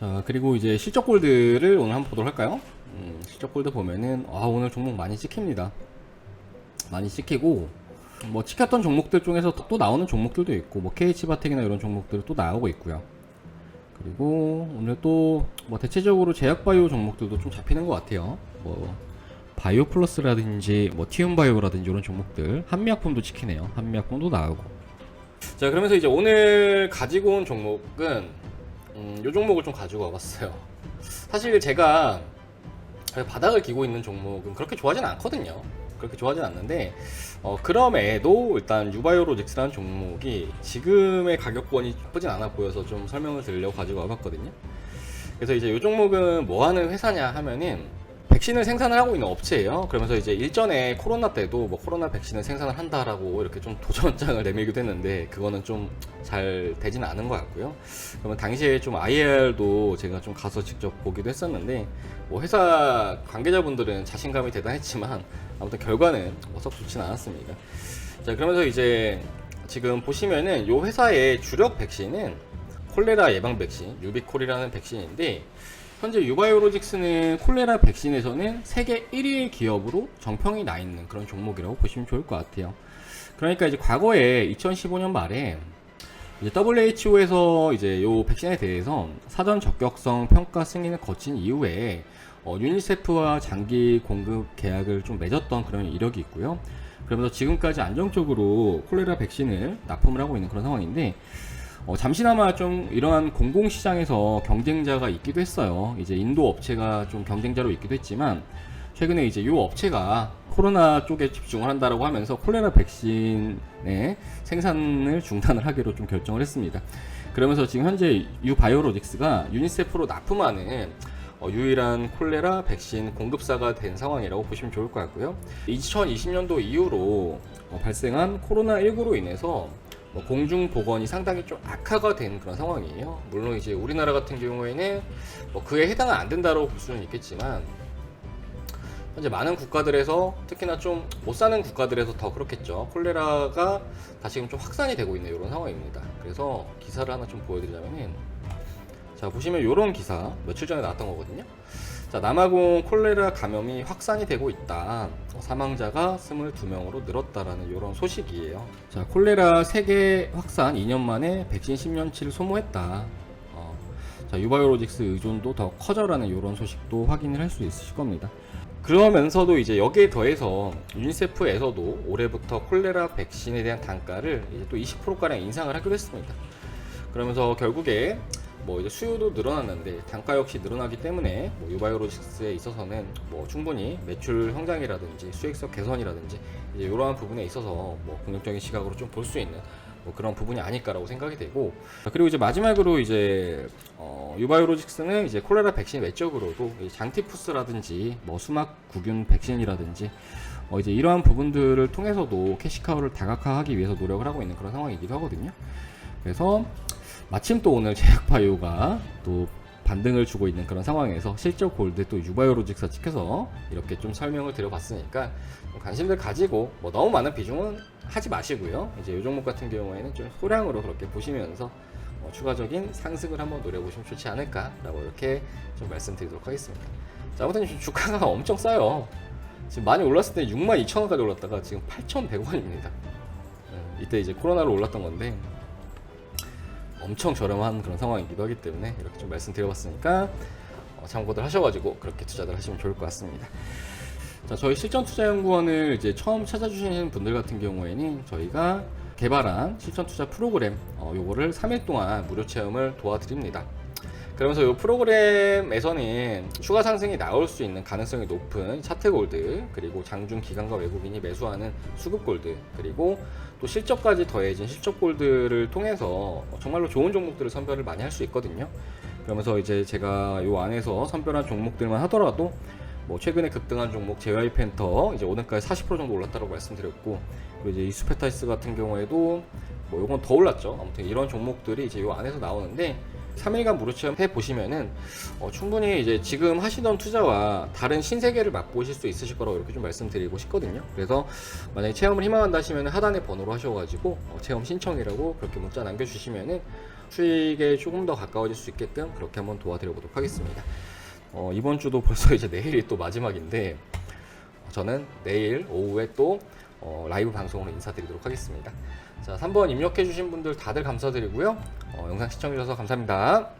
자 그리고 이제 실적 골드를 오늘 한번 보도록 할까요? 음, 실적 골드 보면은 아 오늘 종목 많이 찍힙니다. 많이 찍히고 뭐 찍혔던 종목들 중에서 또 나오는 종목들도 있고 뭐 KH바텍이나 이런 종목들이 또 나오고 있고요. 그리고 오늘 또 뭐 대체적으로 제약바이오 종목들도 좀 잡히는 것 같아요. 뭐 바이오 플러스라든지 뭐 티움바이오라든지 이런 종목들 한미약품도 찍히네요. 한미약품도 나오고. 자 그러면서 이제 오늘 가지고 온 종목은 음, 요 종목을 좀 가지고 와봤어요. 사실 제가 바닥을 기고 있는 종목은 그렇게 좋아하진 않거든요. 그렇게 좋아하진 않는데 어, 그럼에도 일단 유바이오로직스라는 종목이 지금의 가격권이 나쁘진 않아 보여서 좀 설명을 드리려고 가지고 와봤거든요. 그래서 이제 이 종목은 뭐 하는 회사냐 하면은 백신을 생산을 하고 있는 업체예요. 그러면서 이제 일전에 코로나 때도 뭐 코로나 백신을 생산을 한다라고 이렇게 좀 도전장을 내밀기도 했는데 그거는 좀 잘 되지는 않은 것 같고요. 그러면 당시에 좀 IR도 제가 좀 가서 직접 보기도 했었는데 뭐 회사 관계자분들은 자신감이 대단했지만 아무튼 결과는 뭐썩 좋지는 않았습니다. 자 그러면서 이제 지금 보시면은 이 회사의 주력 백신은 콜레라 예방 백신 유비콜이라는 백신인데 현재 유바이오로직스는 콜레라 백신에서는 세계 1위 기업으로 정평이 나 있는 그런 종목이라고 보시면 좋을 것 같아요. 그러니까 이제 과거에 2015년 말에 이제 WHO에서 이제 요 백신에 대해서 사전 적격성 평가 승인을 거친 이후에 어, 유니세프와 장기 공급 계약을 좀 맺었던 그런 이력이 있고요. 그러면서 지금까지 안정적으로 콜레라 백신을 납품을 하고 있는 그런 상황인데 어, 잠시나마 좀 이러한 공공시장에서 경쟁자가 있기도 했어요. 이제 인도 업체가 좀 경쟁자로 있기도 했지만 최근에 이제 이 업체가 코로나 쪽에 집중을 한다라고 하면서 콜레라 백신의 생산을 중단을 하기로 좀 결정을 했습니다. 그러면서 지금 현재 유바이오로직스가 유니세프로 납품하는 어, 유일한 콜레라 백신 공급사가 된 상황이라고 보시면 좋을 것 같고요. 2020년도 이후로 어, 발생한 코로나19로 인해서 뭐 공중 보건이 상당히 좀 악화가 된 그런 상황이에요. 물론 이제 우리나라 같은 경우에는 뭐 그에 해당은 안 된다고 볼 수는 있겠지만 현재 많은 국가들에서 특히나 좀 못 사는 국가들에서 더 그렇겠죠. 콜레라가 다시금 좀 확산이 되고 있는 이런 상황입니다. 그래서 기사를 하나 좀 보여드리자면은 자 보시면 이런 기사 며칠 전에 나왔던 거거든요. 자 남아공 콜레라 감염이 확산이 되고 있다. 어, 사망자가 22명으로 늘었다라는 이런 소식이에요. 자 콜레라 세계 확산 2년 만에 백신 10년치를 소모했다. 어, 자 유바이오로직스 의존도 더 커져라는 이런 소식도 확인을 할 수 있으실 겁니다. 그러면서도 이제 여기에 더해서 유니세프에서도 올해부터 콜레라 백신에 대한 단가를 이제 또 20%가량 인상을 하기로 했습니다. 그러면서 결국에 뭐 이제 수요도 늘어났는데 단가 역시 늘어나기 때문에 뭐 유바이오로직스에 있어서는 뭐 충분히 매출 성장이라든지 수익성 개선이라든지 이제 이러한 부분에 있어서 뭐 긍정적인 시각으로 좀 볼 수 있는 뭐 그런 부분이 아닐까라고 생각이 되고 그리고 이제 마지막으로 이제 어, 유바이오로직스는 이제 콜레라 백신 외적으로도 장티푸스라든지 뭐 수막 구균 백신이라든지 어, 이제 이러한 부분들을 통해서도 캐시카우를 다각화하기 위해서 노력을 하고 있는 그런 상황이기도 하거든요. 그래서 마침 또 오늘 제약바이오가 또 반등을 주고 있는 그런 상황에서 실적 골드 또 유바이오로직스 찍혀서 이렇게 좀 설명을 드려봤으니까 좀 관심들 가지고 뭐 너무 많은 비중은 하지 마시고요. 이제 이 종목 같은 경우에는 좀 소량으로 그렇게 보시면서 어, 추가적인 상승을 한번 노려보시면 좋지 않을까라고 이렇게 좀 말씀드리도록 하겠습니다. 자, 아무튼 지금 주가가 엄청 싸요. 지금 많이 올랐을 때 62,000원까지 올랐다가 지금 8,100원입니다. 이때 이제 코로나로 올랐던 건데 엄청 저렴한 그런 상황이기도 하기 때문에 이렇게 좀 말씀드려봤으니까 어, 참고들 하셔가지고 그렇게 투자들 하시면 좋을 것 같습니다. 자, 저희 실전투자연구원을 이제 처음 찾아주시는 분들 같은 경우에는 저희가 개발한 실전투자 프로그램 어, 요거를 3일 동안 무료 체험을 도와드립니다. 그러면서 이 프로그램에서는 추가 상승이 나올 수 있는 가능성이 높은 차트 골드 그리고 장중 기관과 외국인이 매수하는 수급 골드 그리고 또 실적까지 더해진 실적 골드를 통해서 정말로 좋은 종목들을 선별을 많이 할 수 있거든요. 그러면서 이제 제가 요 안에서 선별한 종목들만 하더라도 뭐 최근에 급등한 종목 JY 펜터 이제 오늘까지 40% 정도 올랐다고 말씀드렸고 그리고 이제 이스페타이스 같은 경우에도 뭐 요건 더 올랐죠. 아무튼 이런 종목들이 이제 요 안에서 나오는데 3일간 무료 체험해 보시면은 어, 충분히 이제 지금 하시던 투자와 다른 신세계를 맛보실 수 있으실 거라고 이렇게 좀 말씀드리고 싶거든요. 그래서 만약에 체험을 희망한다 하시면 하단에 번호로 하셔가지고 어, 체험 신청이라고 그렇게 문자 남겨주시면은 수익에 조금 더 가까워질 수 있게끔 그렇게 한번 도와드려 보도록 하겠습니다. 어, 이번 주도 벌써 이제 내일이 또 마지막인데 어, 저는 내일 오후에 또 어, 라이브 방송으로 인사드리도록 하겠습니다. 자, 3번 입력해 주신 분들 다들 감사드리고요. 어, 영상 시청해 주셔서 감사합니다.